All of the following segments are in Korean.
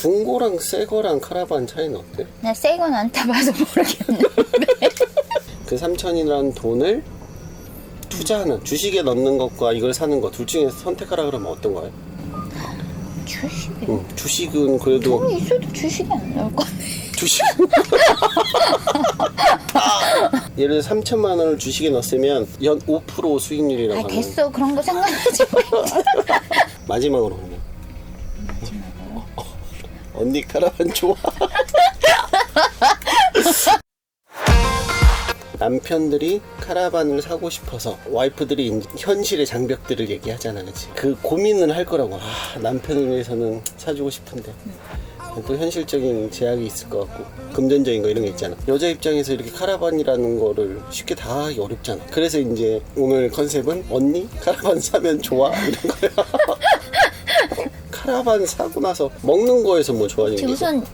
중고랑 새 거랑 카라반 차이는 어때? 나 새건 안 타봐서 모르겠는데. 그 3천이라는 돈을 투자하는 주식에 넣는 것과 이걸 사는 것둘 중에서 선택하라 그러면 어떤 거예요? 주식이. 응, 주식은 그래도 돈이 있어도 주식이 안 나올 거네. 주식 예를 들어 3천만 원을 주식에 넣었으면 연 5% 수익률이라고 아 하면 됐어 그런 거 상관하지 마. 마지막으로 그러면 언니 카라반 좋아. 남편들이 카라반을 사고 싶어서 와이프들이 이제 현실의 장벽들을 얘기하잖아 그치? 그 고민을 할 거라고. 아 남편을 위해서는 사주고 싶은데. 또 현실적인 제약이 있을 것 같고 금전적인 거 이런 게 있잖아. 여자 입장에서 이렇게 카라반이라는 거를 쉽게 다 하기 어렵잖아. 그래서 이제 오늘 컨셉은 언니 카라반 사면 좋아 이런 거야 카라반 사고 나서 먹는 거에서 뭐 좋아지는 게 있어? 우선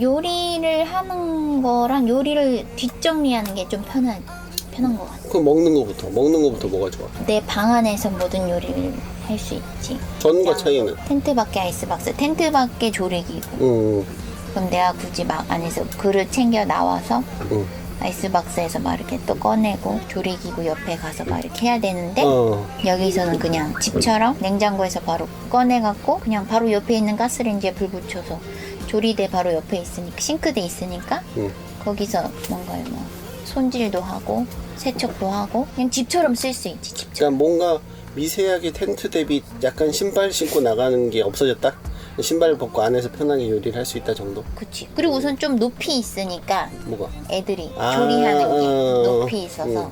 요리를 하는 거랑 요리를 뒷정리하는 게 좀 편한 편한 것 같아. 그럼 먹는 거부터 먹는 거부터 뭐가 좋아? 내 방 안에서 모든 요리를 할 수 있지. 전과 차이는 텐트 밖에 아이스박스, 텐트 밖에 조리기구. 음, 그럼 내가 굳이 막 안에서 그릇 챙겨 나와서 음. 아이스박스에서 막 이렇게 또 꺼내고 조리기구 옆에 가서 막 이렇게 해야 되는데 어, 여기서는 그냥 집처럼 냉장고에서 바로 꺼내갖고 그냥 바로 옆에 있는 가스레인지에 불 붙여서 조리대 바로 옆에 있으니까 싱크대 있으니까 음. 거기서 뭔가를 뭐 손질도 하고 세척도 하고 그냥 집처럼 쓸 수 있지 집처럼 그러니까 뭔가 미세하게 텐트 대비 약간 신발 신고 나가는 게 없어졌다? 신발 벗고 안에서 편하게 요리를 할 수 있다 정도? 그치 그리고 우선 좀 높이 있으니까 뭐가? 애들이 아, 조리하는 게 어, 높이 있어서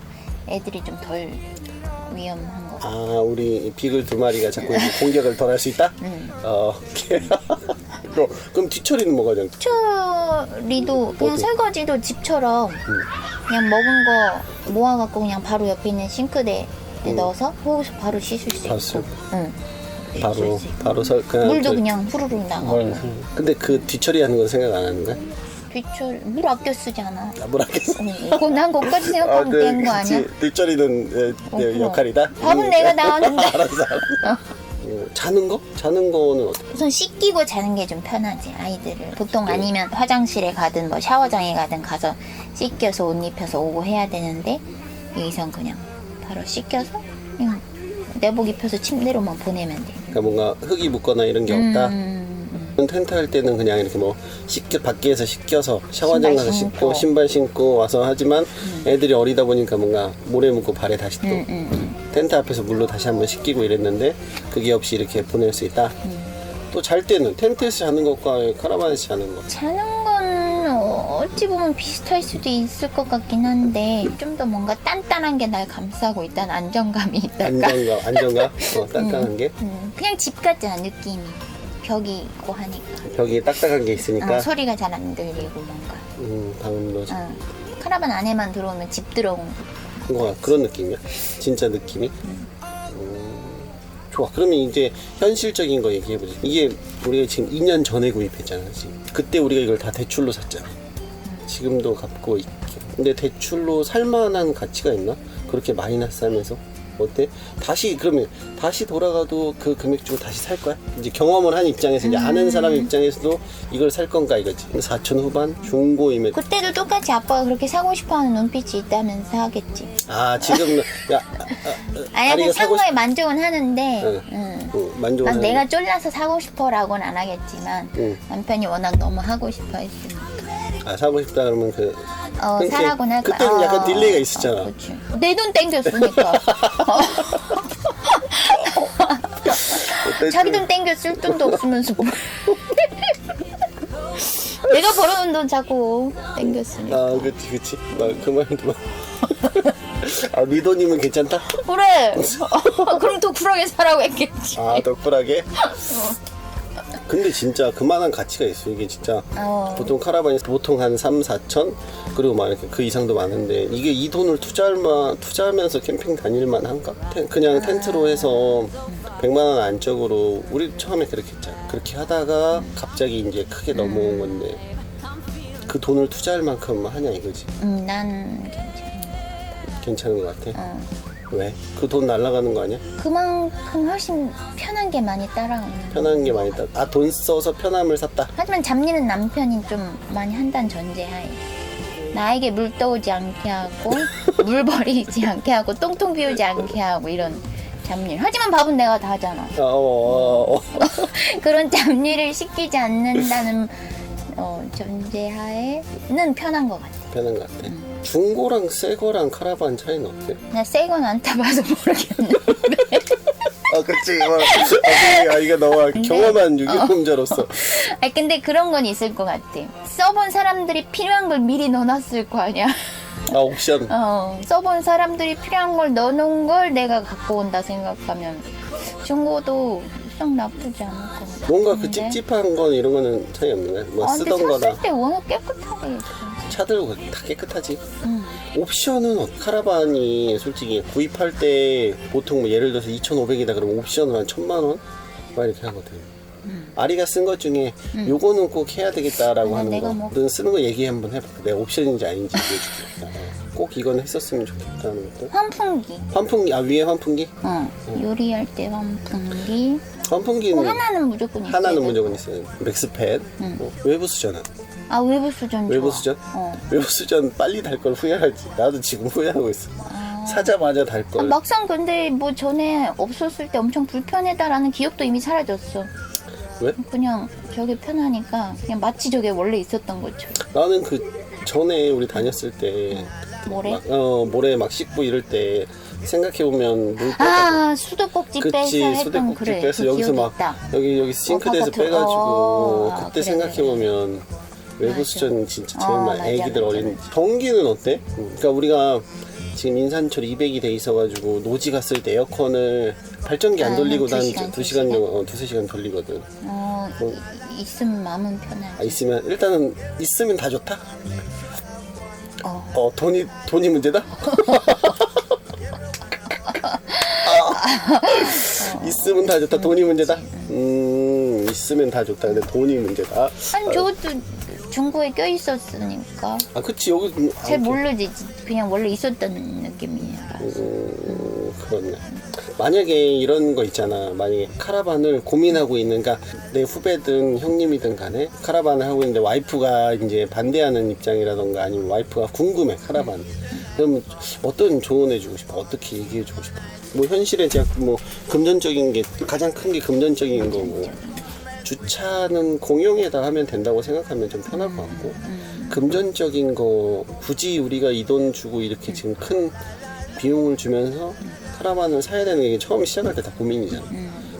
애들이 좀 덜 위험한 거 아, 우리 비글 두 마리가 자꾸 이제 공격을 덜 할 수 있다? 음. 어, 오케이. 그럼, 그럼 뒤처리는 뭐가 좀? 처리도 그냥 어디? 설거지도 집처럼 그냥 먹은 거 모아갖고 그냥 바로 옆에 있는 싱크대에 넣어서 거기서 바로 씻을 수 봤어. 있고 응. 바로. 바로 설, 그냥. 물도 저- 그냥 후루룩 나가고 뭘, 근데 그 뒤처리하는 건 생각 안 하는 거야? 뒤철 물 아껴 쓰잖아 나 뭐라겠어? 응, 그거 난 거기까지 생각하면 되는 거 아니야? 네. 뒤처리는 에, 어, 내 그럼. 역할이다? 밥은 음. 내가 나왔는데 알았어, 알았어. 어, 자는 거? 자는 거는 어때? 우선 씻기고 자는 게 좀 편하지 아이들을 보통 아니면 화장실에 가든 뭐 샤워장에 가든 가서 씻겨서 옷 입혀서 오고 해야 되는데 여기선 그냥 바로 씻겨서 그냥 내복 입혀서 침대로만 보내면 돼 그러니까 뭔가 흙이 묻거나 이런 게 없다? 음, 음. 텐트 할 때는 그냥 이렇게 뭐 씻겨 밖에서 씻겨서 샤워장 가서 신고. 씻고 신발 신고 와서 하지만 애들이 어리다 보니까 뭔가 모래 묻고 발에 다시 또 음, 음, 음. 텐트 앞에서 물로 다시 한번 씻기고 이랬는데 그게 없이 이렇게 보낼 수 있다. 또 잘 때는 텐트에서 자는 것과 카라반에서 자는 것. 건 어, 어찌 보면 비슷할 수도 있을 것 같긴 한데 좀 더 뭔가 단단한 게 날 감싸고 있다는 안정감이 있달까 안정감, 안정감, 어, 단단한 게 음, 그냥 집 같잖아 느낌이 벽이 있고 하니까 벽이 딱딱한 게 있으니까 어, 소리가 잘 안 들리고 뭔가 음, 방음도 잘- 어. 카라반 안에만 들어오면 집 들어온 뭔가 그런 느낌이야. 진짜 느낌이. 음, 좋아. 그러면 이제 현실적인 거 얘기해보자. 이게 우리가 지금 2년 전에 구입했잖아. 지금. 그때 우리가 이걸 다 대출로 샀잖아. 지금도 갚고 있고. 근데 대출로 살만한 가치가 있나? 그렇게 마이너스 하면서? 어때? 다시 그러면 다시 돌아가도 그 금액 주고 다시 살 거야? 이제 경험을 한 입장에서 이제 아는 사람 입장에서도 이걸 살 건가 이거지. 4천 후반 중고이면 그때도 똑같이 아빠가 그렇게 사고 싶어하는 눈빛이 있다면서 하겠지 아 지금 야 아, 아, 아니 아리가 그 사고 산 거에 만족은 하는데 응. 응. 어, 만족을 난 하는 내가 쫄라서 사고 싶어라고는 안 하겠지만 응. 남편이 워낙 너무 하고 싶어 했으니까 아 사고 싶다 그러면 그어 사라고는 할 거야 그때는 약간 어, 딜레이가 있었잖아. 내돈 땡겼으니까. 그때 자기 좀- 돈 땡겨 쓸 돈도 없으면서 뭐. 내가 벌어놓은 돈 자꾸 땡겼으니까. 아 그치 그치. 나그 말도 아네 돈이면 괜찮다? 그래. 그럼 더 쿨하게 살라고 했겠지. 아 덕분하게 근데 진짜 그만한 가치가 있어 이게 진짜 어. 보통 카라반이 보통 한 3, 4천 그리고 막 이렇게 그 이상도 많은데 이게 이 돈을 투자할 만 투자하면서 캠핑 다닐만 한가? 텐- 그냥 텐트로 해서 100만 원 안쪽으로 우리 처음에 그렇게 했잖아 그렇게 하다가 갑자기 이제 크게 넘어온 건데 그 돈을 투자할 만큼 하냐 이거지 음, 난 괜찮은 것 같아 어. 왜? 그 돈 날라가는 거 아니야? 그만큼 훨씬 편한 게 많이 따라오는. 편한 게 많이 있다. 아, 돈 써서 편함을 샀다. 하지만 잡일은 남편이 좀 많이 한다는 전제하에 나에게 물 떠오지 않게 하고 물 버리지 않게 하고 똥통 비우지 않게 하고 이런 잡일. 하지만 밥은 내가 다 하잖아. 어, 어, 어. 그런 잡일을 시키지 않는다는 어, 전제하에는 편한 것 같아. 편한 것 같아. 중고랑 새 거랑 카라반 차이는 어때? 나 새건 안 타봐서 모르겠는데. 아, 그치. 뭐, 아, 이거 너무 경험한 유기농자로서. 아니 근데 그런 건 있을 것 같아. 써본 사람들이 필요한 걸 미리 넣어놨을 거 아니야. 아, 옵션. 어, 써본 사람들이 필요한 걸 넣어놓은 걸 내가 갖고 온다 생각하면 중고도 썩 나쁘지 않을 것 같아. 뭔가 그 찝찝한 건 이런 거는 차이 없는 거야? 뭐 아, 근데 쓰던 샀을 거나 때 워낙 깨끗하게 했어. 차들고 다 깨끗하지. 응. 옵션은 어- 카라반이 솔직히 구입할 때 보통 뭐 예를 들어서 2,500이다 그러면 옵션은 한 1,000만 원? 막 이렇게 하거든. 아리가 쓴 것 중에 요거는 꼭 해야 되겠다라고 아, 하는 거. 뭐- 넌 쓰는 거 얘기 한번 해봐. 내가 옵션인지 아닌지 얘기해줄게. 어, 꼭 이거는 했었으면 좋겠다는 것도. 환풍기. 환풍기, 아, 위에 환풍기? 어, 요리할 때 환풍기. 환풍기는 뭐 하나는 무조건 있어야 하나는 돼. 무조건 있어요. 맥스팬, 어, 외부 수전은. 아 외부 수전 좋아. 외부 수전? 어. 외부 수전 빨리 달 걸 후회하지. 나도 지금 후회하고 있어. 아. 사자마자 달 아, 걸. 막상 근데 뭐 전에 없었을 때 엄청 불편했다라는 기억도 이미 사라졌어. 왜? 그냥 저게 편하니까 그냥 마치 저게 원래 있었던 것처럼. 나는 그 전에 우리 다녔을 때 모래? 막, 어, 모래 막 씻고 이럴 때 생각해보면 물 빼가지고 아 수도꼭지 빼서 그치 했던 수도꼭지 그래. 빼서 그 여기서 기억이 막 있다. 여기 여기 싱크대에서 바깥으로. 빼가지고 어, 그때 그래, 생각해보면 외부. 수전 진짜 제일 어, 많이 맞아, 애기들 맞아, 어린 전기는 어때? 음, 그러니까 우리가 지금 인산철 200이 돼 있어가지고 노지 갔을 때 에어컨을 발전기 안 아, 돌리고 두한 시간, 두두 시간 시간? 정도 어, 두세 시간 돌리거든. 어 이- 있으면 마음은 편하지. 아, 있으면 일단은 있으면 다 좋다. 어. 어 돈이 돈이 문제다? 아, 있으면 다 좋다. 돈이 문제다. 음 있으면 다 좋다. 근데 돈이 문제다. 아니 저것도 중고에 껴 있었으니까 아 그치 여기 잘 모르지. 그냥 원래 있었던 느낌이라. 음, 그렇네. 만약에 이런 거 있잖아. 만약에 카라반을 고민하고 있는, 그러니까 내 후배든 형님이든 간에 카라반을 하고 있는데 와이프가 이제 반대하는 입장이라던가 아니면 와이프가 궁금해, 카라반. 그러면 어떤 조언해 주고 싶어? 어떻게 얘기해 주고 싶어? 뭐 현실에 제가 뭐 금전적인 게 가장 큰 게 금전적인 거고 주차는 공용에다 하면 된다고 생각하면 좀 편할 것 같고 금전적인 거 굳이 우리가 이 돈 주고 이렇게 지금 큰 비용을 주면서 카라반을 사야 되는 게 처음 시작할 때 다 고민이잖아.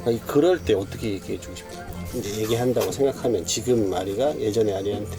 아, 이- 그럴 때 어떻게 얘기해 주고 싶어? 이제 얘기한다고 생각하면 지금 아리가 예전에 아리한테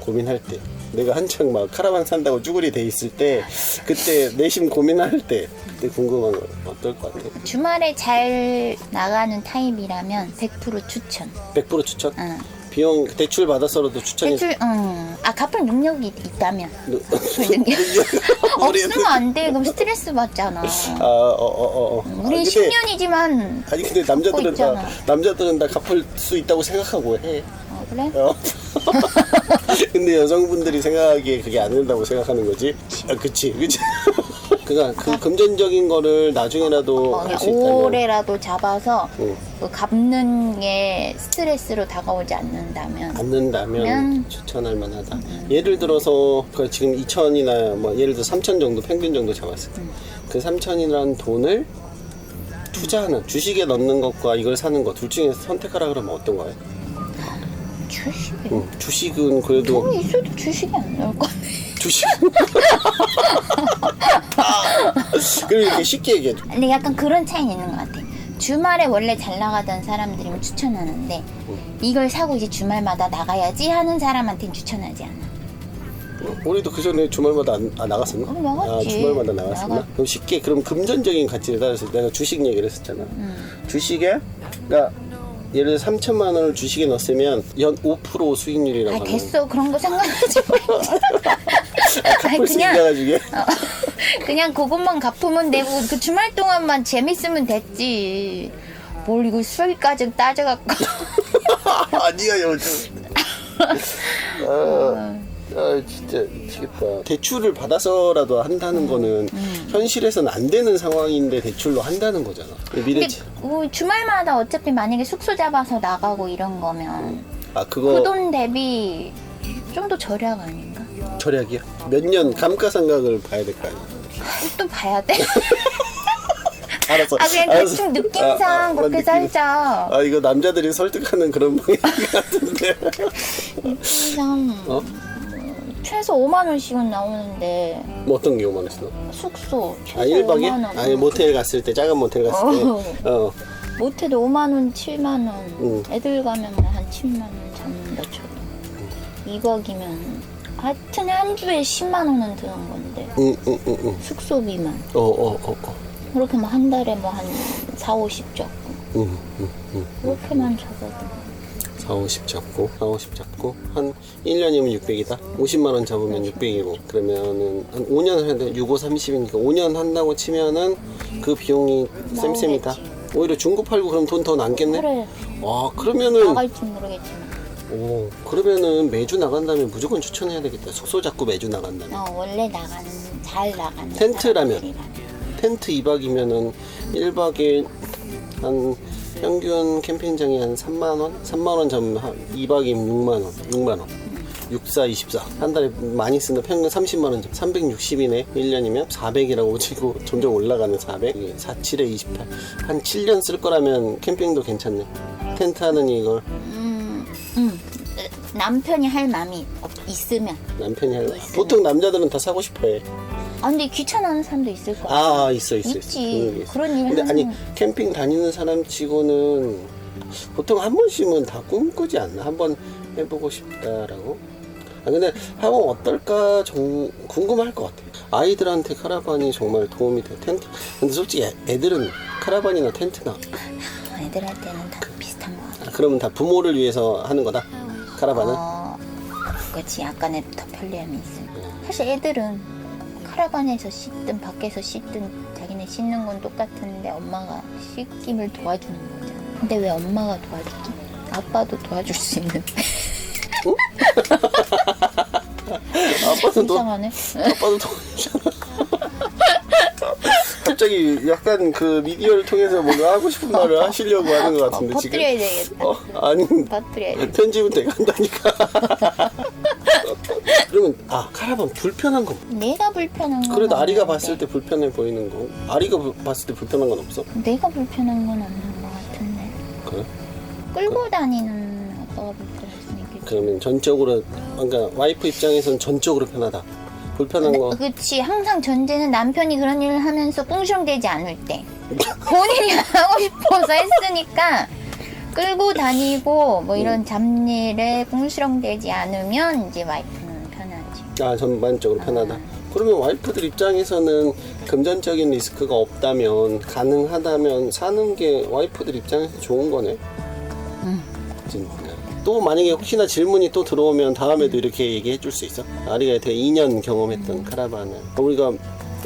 고민할 때 내가 한창 막 카라반 산다고 쭈구리 돼 있을 때 그때 내심 고민할 때 그때 궁금한 거 어떨 것 같아? 주말에 잘 나가는 타입이라면 100% 추천. 100% 추천? 응. 비용 대출 받아서라도 추천이 대출, 응. 아, 갚을 능력이 있다면. 없으면 안 돼. 그럼 스트레스 받잖아. 아, 어, 어, 어, 어. 우리 아니, 10년이지만. 아니 근데 남자들은 있잖아. 다 남자들은 다 갚을 수 있다고 생각하고 해. 어, 그래? 어. 근데 여성분들이 생각하기에 그게 안 된다고 생각하는 거지. 아, 그치, 그치. 그니까 그 금전적인 거를 나중에라도 어, 할 그냥 수 있다면. 오래라도 잡아서 응. 그 갚는 게 스트레스로 다가오지 않는다면. 않는다면 추천할 만하다. 예를 들어서 그 지금 2천이나 뭐 예를 들어 3천 정도 평균 정도 잡았을 때. 그 3천이라는 돈을 투자하는 주식에 넣는 것과 이걸 사는 것 둘 중에 선택하라 그러면 어떤 거예요? 주식이. 응, 주식은 그래도 돈이 있어도 주식이 안 나올 것 같아. 주식. 이렇게 쉽게 얘기해. 줘. 근데 약간 그런 차이는 있는 것 같아. 주말에 원래 잘 나가던 사람들이면 추천하는데 이걸 사고 이제 주말마다 나가야지 하는 사람한테는 추천하지 않아. 우리도 그 전에 주말마다 안, 아, 나갔었나? 그럼 나갔지. 아, 주말마다 나갔었나? 나가- 그럼 쉽게 그럼 금전적인 가치에 따라서 내가 주식 얘기를 했었잖아. 음. 주식에 그러니까 예를 들어 3천만 원을 주식에 넣었으면 연 5% 수익률이라고 아 하면 됐어 그런 거 상관하지 마. 아니, 갚을 수 그냥 있나가지고 어, 그냥 그것만 갚으면 되고 그 주말 동안만 재밌으면 됐지. 뭘 이거 수익까지 따져갖고 아니야 요즘. 아, 아 진짜 미치겠다. 대출을 받아서라도 한다는 거는 현실에서는 안 되는 상황인데 대출로 한다는 거잖아. 미래 근데 뭐 주말마다 어차피 만약에 숙소 잡아서 나가고 이런 거면 아그 그거 돈 대비 좀 더 절약 아닌가? 절약이야. 몇 년 감가상각을 봐야 될 거 아니야. 또 봐야 돼? 알았어. 아 그냥 알았어. 대충 느낌상 아, 아, 그렇게 느낌. 살자. 아 이거 남자들이 설득하는 그런 방향 같은데. 느낌상 어? 최소 5만 원씩은 나오는데 뭐 어떤 게 5만 원씩 나? 숙소 최소 아 1박에? 5만 원. 아니 모텔 갔을 때 작은 모텔 갔을 때. 어. 못해도 5만 원, 7만 원. 응. 애들 가면 뭐 한 7만 원 잡는다 쳐도. 2박이면 하여튼 한 주에 10만 원은 드는 건데 응 응 응 응. 숙소비만 어어어 어. 어. 그렇게 뭐 한 달에 뭐 한 4, 50 잡고 응, 응, 응. 그렇게만 잡아도 4, 50 잡고 4, 50 잡고 한 1년이면 600이다 50만 원 잡으면 600이고 그러면은 한 5년 하는데 6, 5, 30이니까 5년 한다고 치면은 그 비용이 쌤쌤이다. 오히려 중고 팔고 그럼 돈 더 남겠네 그래 아 그러면은 나갈지 모르겠지만 오 그러면은 매주 나간다면 무조건 추천해야 되겠다 숙소 잡고 매주 나간다면 어, 원래 나가는 잘 나가는 텐트라면? 사람들이라면. 텐트 2박이면은 1박에 한 평균 캠핑장이 한 3만 원? 3만 원 잡으면 한 2박이면 6만 원. 6만 원. 64, 24. 한 달에 많이 쓰는 평균 30만원 잡 360이네. 1년이면 400이라고 치고 점점 올라가는 400. 이게 4, 7에 28. 한 7년 쓸 거라면 캠핑도 괜찮네. 텐트 하는 이걸 음, 음. 남편이 할 마음이 없- 있으면 남편이 할 보통 남자들은 다 사고 싶어 해. 아 근데 귀찮아하는 사람도 있을 거야 아, 있어, 있어, 있어. 있지. 있어. 그런 일 근데 하는- 아니 캠핑 다니는 사람 치고는 보통 한 번씩은 다 꿈꾸지 않나? 한 번 해보고 싶다라고. 아 근데 하면 어떨까 좀 궁금할 것 같아. 아이들한테 카라반이 정말 도움이 돼. 텐트. 근데 솔직히 애- 애들은 카라반이나 텐트나 어, 애들 할 때는 다 비슷한 거 같아 아, 그러면 다 부모를 위해서 하는 거다. 카라반은. 어, 그렇지 약간의 더 편리함이 있어 네. 사실 애들은 카라반에서 씻든 밖에서 씻든 자기네 씻는 건 똑같은데 엄마가 씻김을 도와주는 거잖아 근데 왜 엄마가 도와주지? 아빠도 도와줄 수 있는데 아빠는 너 이상하네 아빠도. 갑자기 약간 그 미디어를 통해서 뭔가 하고 싶은 말을 하시려고 하는 것 어, 같은데 지금. 퍼뜨려야 되겠다 어 아니 퍼뜨려야 돼 편집은 돼간다니까. 그러면 아 카라반 불편한 거. 내가 불편한 건 그래도 아리가 없는데 봤을 때 불편해 보이는 거. 아리가 부- 봤을 때 불편한 건 없어? 내가 불편한 건 없는 것 같은데 그래? 끌고 다니는 아빠가 불편할 수 있겠지 그러면 전적으로 그러니까 와이프 입장에선 전적으로 편하다. 불편한 거. 그치 항상 전제는 남편이 그런 일을 하면서 꿍시렁대지 않을 때 본인이 하고 싶어서 했으니까 끌고 다니고 뭐 이런 잡일에 꿍시렁대지 않으면 이제 와이프는 편하지 아 전반적으로 편하다. 그러면 와이프들 입장에서는 금전적인 리스크가 없다면 가능하다면 사는 게 와이프들 입장에서 좋은 거네. 진짜. 또 만약에 혹시나 질문이 또 들어오면 다음에도 이렇게 얘기해 줄 수 있어? 아리가 되게 2년 경험했던 카라반을 우리가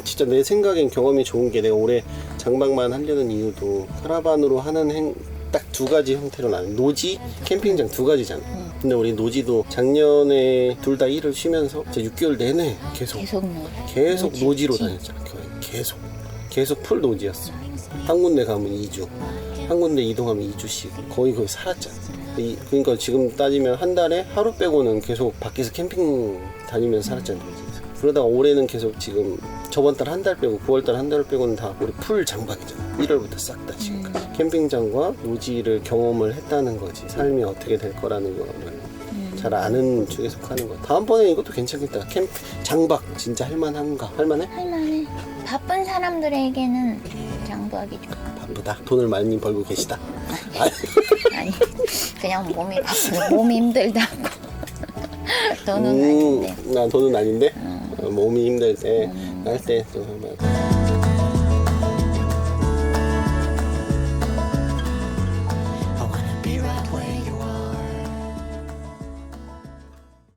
진짜 내 생각엔 경험이 좋은 게 내가 올해 장박만 하려는 이유도 카라반으로 하는 행, 딱 두 가지 형태로 나는 노지, 캠핑장 두 가지잖아. 근데 우리 노지도 작년에 둘 다 일을 쉬면서 이제 6개월 내내 계속 계속 놀아 계속 노지, 노지로? 다녔잖아. 계속 계속 풀 노지였어. 한 군데 가면 2주, 한 군데 이동하면 2주씩 거의 거의 살았잖아. 이- 그러니까 지금 따지면 한 달에 하루 빼고는 계속 밖에서 캠핑 다니면서 살았잖아. 그러다가 올해는 계속 지금 저번 달 한 달 빼고 9월 달 한 달 빼고는 다 우리 풀 장박이잖아. 1월부터 싹 다 지금까지. 캠핑장과 노지를 경험을 했다는 거지. 삶이 어떻게 될 거라는 거를 잘 아는 쪽에 속하는 거. 다음번에 이것도 괜찮겠다. 캠 장박 진짜 할만한가? 할만해? 할만해 바쁜 사람들에게는 장부하기 좋아 바쁘다. 돈을 많이 벌고 계시다. 아니 그냥 몸이 바쁘고 몸이 힘들다고 돈은 음, 아닌데 나 돈은 아닌데 어, 몸이 힘들 때 할 때또